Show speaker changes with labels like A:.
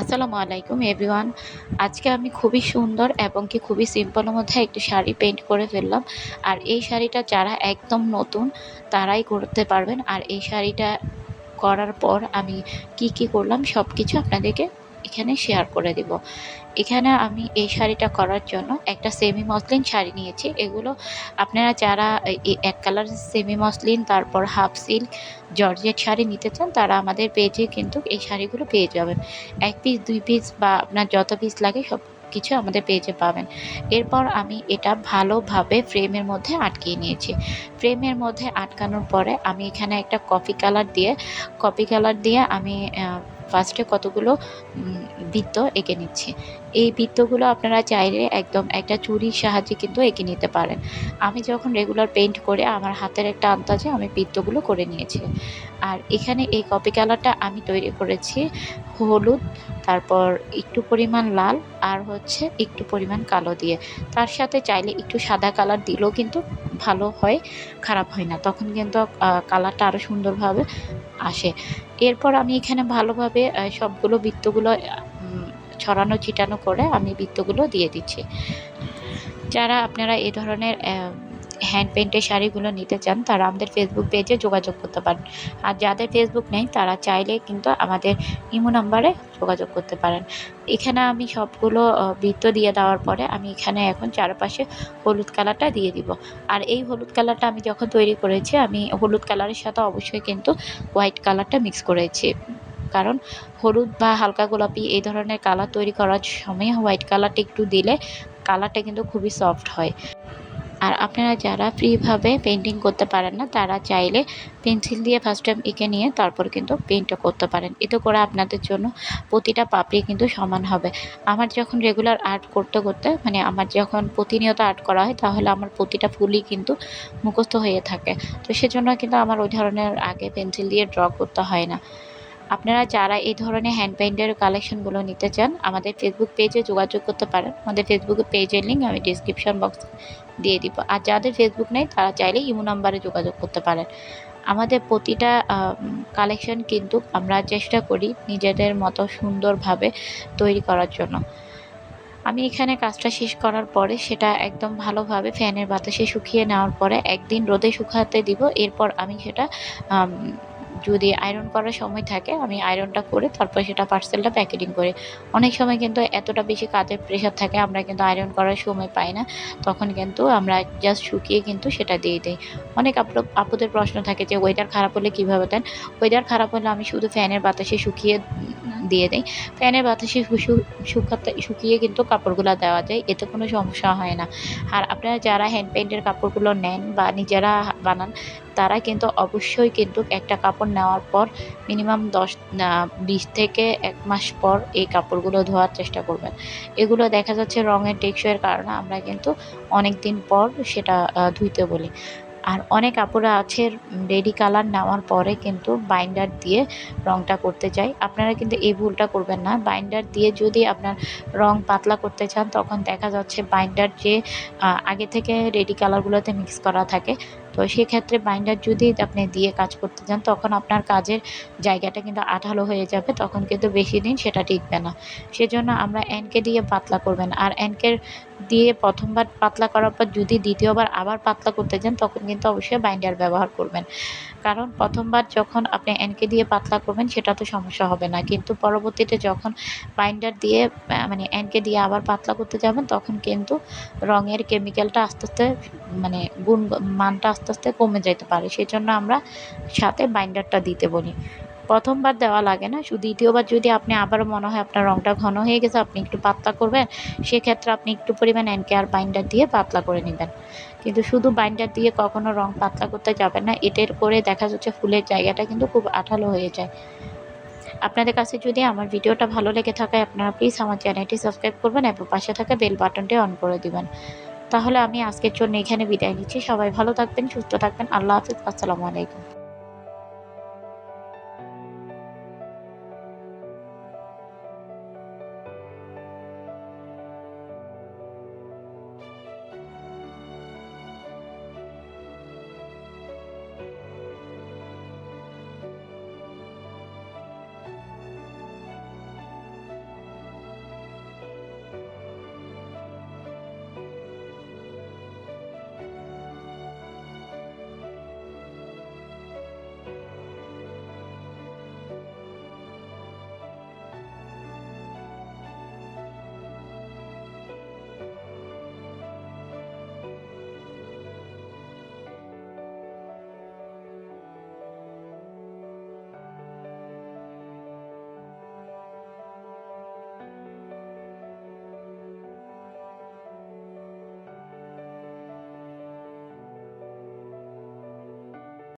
A: আসসালামু আলাইকুম এভরিওয়ান আজকে আমি খুবই সুন্দর এবং কি খুবই সিম্পলের মধ্যে একটি শাড়ি পেন্ট করে ফেললাম। আর এই শাড়িটা যারা একদম নতুন, তারাই করতে পারবেন। আর এই শাড়িটা করার পর আমি কি কি করলাম সব কিছু আপনাদেরকে এখানে শেয়ার করে দেব। এখানে আমি এই শাড়িটা করার জন্য একটা সেমি মসলিন শাড়ি নিয়েছি। এগুলো আপনারা যারা এক কালার সেমি মসলিন তারপর হাফ সিল্ক জর্জেট শাড়ি নিতে চান, তারা আমাদের পেজে কিন্তু এই শাড়িগুলো পেয়ে যাবেন। এক পিস দুই পিস বা আপনার যত পিস লাগে, সব কিছু আমাদের পেজে পাবেন। এরপর আমি এটা ভালোভাবে ফ্রেমের মধ্যে আটকিয়ে নিয়েছি। ফ্রেমের মধ্যে আটকানোর পরে আমি এখানে একটা কফি কালার দিয়ে কফি কালার দিয়ে আমি ফার্স্টে কতগুলো বৃত্ত এঁকে নিচ্ছি। এই বৃত্তগুলো আপনারা চাইলে একদম একটা চুরির সাহায্যে কিন্তু এঁকে নিতে পারেন। আমি যখন রেগুলার পেন্ট করে আমার হাতের একটা আন্দাজে আমি বৃত্তগুলো করে নিয়েছি। আর এখানে এই কপি কালারটা আমি তৈরি করেছি হলুদ, তারপর একটু পরিমাণ লাল আর হচ্ছে একটু পরিমাণ কালো দিয়ে। তার সাথে চাইলে একটু সাদা কালার দিলেও কিন্তু ভালো হয়, খারাপ হয় না। তখন কিন্তু কালারটা আরও সুন্দরভাবে আসে। এরপর আমি এখানে ভালোভাবে সবগুলো বৃত্তগুলো ছড়ানো, ছিটানো করে আমি বৃত্তগুলো দিয়ে দিচ্ছি। যারা আপনারা এ ধরনের হ্যান্ড পেন্টের শাড়িগুলো নিতে চান, তারা আমাদের ফেসবুক পেজে যোগাযোগ করতে পারেন। আর যাদের ফেসবুক নেই, তারা চাইলে কিন্তু আমাদের ইমো নাম্বারে যোগাযোগ করতে পারেন। এখানে আমি সবগুলো বৃত্ত দিয়ে দেওয়ার পরে আমি এখানে এখন চারপাশে হলুদ কালারটা দিয়ে দিব। আর এই হলুদ কালারটা আমি যখন তৈরি করেছি, আমি হলুদ কালারের সাথে অবশ্যই কিন্তু হোয়াইট কালারটা মিক্স করেছি। কারণ হলুদ বা হালকা গোলাপি এই ধরনের কালার তৈরি করার সময় হোয়াইট কালারটা একটু দিলে কালারটা কিন্তু খুবই সফট হয়। আর আপনারা যারা ফ্রিভাবে পেন্টিং করতে পারেন না, তারা চাইলে পেন্সিল দিয়ে ফার্স্ট টাইম এঁকে নিয়ে তারপর কিন্তু পেন্টটা করতে পারেন। এতে করে আপনাদের জন্য প্রতিটা পাপড়ি কিন্তু সমান হবে। আমার যখন রেগুলার আর্ট করতে করতে মানে আমার যখন প্রতিনিয়ত আর্ট করা হয়, তাহলে আমার প্রতিটা ফুলই কিন্তু মুখস্থ হয়ে থাকে। তো সেজন্য কিন্তু আমার ওই ধরনের আগে পেন্সিল দিয়ে ড্র করতে হয় না। আপনারা যারা এই ধরনের হ্যান্ড পেইন্টের কালেকশনগুলো নিতে চান, আমাদের ফেসবুক পেজে যোগাযোগ করতে পারেন। আমাদের ফেসবুক পেজের লিঙ্ক আমি ডিসক্রিপশন বক্স দিয়ে দিব। আর যাদের ফেসবুক নেই, তারা চাইলে ইমো নাম্বারে যোগাযোগ করতে পারেন। আমাদের প্রতিটা কালেকশন কিন্তু আমরা চেষ্টা করি নিজেদের মতো সুন্দরভাবে তৈরি করার জন্য। আমি এখানে কাজটা শেষ করার পরে সেটা একদম ভালোভাবে ফ্যানের বাতাসে শুকিয়ে নেওয়ার পরে একদিন রোদে শুকাতে দিব। এরপর আমি সেটা যদি আয়রন করার সময় থাকে, আমি আয়রনটা করে তারপর সেটা পার্সেলটা প্যাকেটিং করে। অনেক সময় কিন্তু এতটা বেশি কাজের প্রেশার থাকে, আমরা কিন্তু আয়রন করার সময় পাই না। তখন কিন্তু আমরা জাস্ট শুকিয়ে কিন্তু সেটা দিয়ে দিই। অনেক আপুদের প্রশ্ন থাকে যে ওয়েদার খারাপ হলে কীভাবে দেন? ওয়েদার খারাপ হলে আমি শুধু ফ্যানের বাতাসে শুকিয়ে দিয়ে দেয়। ফ্যানের বাতাসে শুকাতে, শুকিয়ে কিন্তু কাপড়গুলো দেওয়া যায়, এতে কোনো সমস্যা হয় না। আর আপনারা যারা হ্যান্ড পেন্টের কাপড়গুলো নেন বা নিজেরা বানান, তারা কিন্তু অবশ্যই কিন্তু একটা কাপড় নেওয়ার পর মিনিমাম দশ বিশ থেকে এক মাস পর এই কাপড়গুলো ধোয়ার চেষ্টা করবেন। এগুলো দেখা যাচ্ছে রঙের টেকসইয়ের কারণে আমরা কিন্তু অনেক দিন পর সেটা ধুইতে বলি। আর অনেক আপুরা আছে রেডি কালার নেওয়ার পরে কিন্তু বাইন্ডার দিয়ে রংটা করতে চাই আপনারা কিন্তু এই ভুলটা করবেন না। বাইন্ডার দিয়ে যদি আপনার রং পাতলা করতে চান, তখন দেখা যাচ্ছে বাইন্ডার যে আগে থেকে রেডি কালারগুলোতে মিক্স করা থাকে তো সেক্ষেত্রে বাইন্ডার যদি আপনি দিয়ে কাজ করতে যান, তখন আপনার কাজের জায়গাটা কিন্তু আঠালো হয়ে যাবে, তখন কিন্তু বেশি দিন সেটা টিকবে না। সেজন্য আমরা এনকে দিয়ে পাতলা করবেন। আর এনকের দিয়ে প্রথমবার পাতলা করার পর যদি দ্বিতীয়বার আবার পাতলা করতে যান, তখন কিন্তু অবশ্যই বাইন্ডার ব্যবহার করবেন। কারণ প্রথমবার যখন আপনি এনকে দিয়ে পাতলা করবেন, সেটা তো সমস্যা হবে না। কিন্তু পরবর্তীতে যখন বাইন্ডার দিয়ে মানে এনকে দিয়ে আবার পাতলা করতে যাবেন, তখন কিন্তু রঙের কেমিক্যালটা আস্তে আস্তে মানে গুণ, মানটা আস্তে আস্তে আস্তে কমে যেতে পারে। সেই জন্য আমরা সাথে বাইন্ডারটা দিতে বলি। প্রথমবার দেওয়া লাগে না, শুধু দ্বিতীয়বার যদি আপনি আবারও মনে হয় আপনার রঙটা ঘন হয়ে গেছে, আপনি একটু পাতলা করবেন, সেক্ষেত্রে আপনি একটু পরিমাণ অ্যান্ড কেয়ার বাইন্ডার দিয়ে পাতলা করে নেবেন। কিন্তু শুধু বাইন্ডার দিয়ে কখনো রং পাতলা করতে যাবেন না এটের করে দেখা যাচ্ছে ফুলের জায়গাটা কিন্তু খুব আঠালো হয়ে যায়। আপনাদের কাছে যদি আমার ভিডিওটা ভালো লেগে থাকে, আপনারা প্লিজ আমার চ্যানেলটি সাবস্ক্রাইব করবেন এবং পাশে থাকা বেল বাটনটি অন করে দিবেন। তাহলে আমি আজকের জন্য এখানে বিদায় নিচ্ছি। সবাই ভালো থাকবেন, সুস্থ থাকবেন। আল্লাহ হাফিজ। আসসালামু আলাইকুম।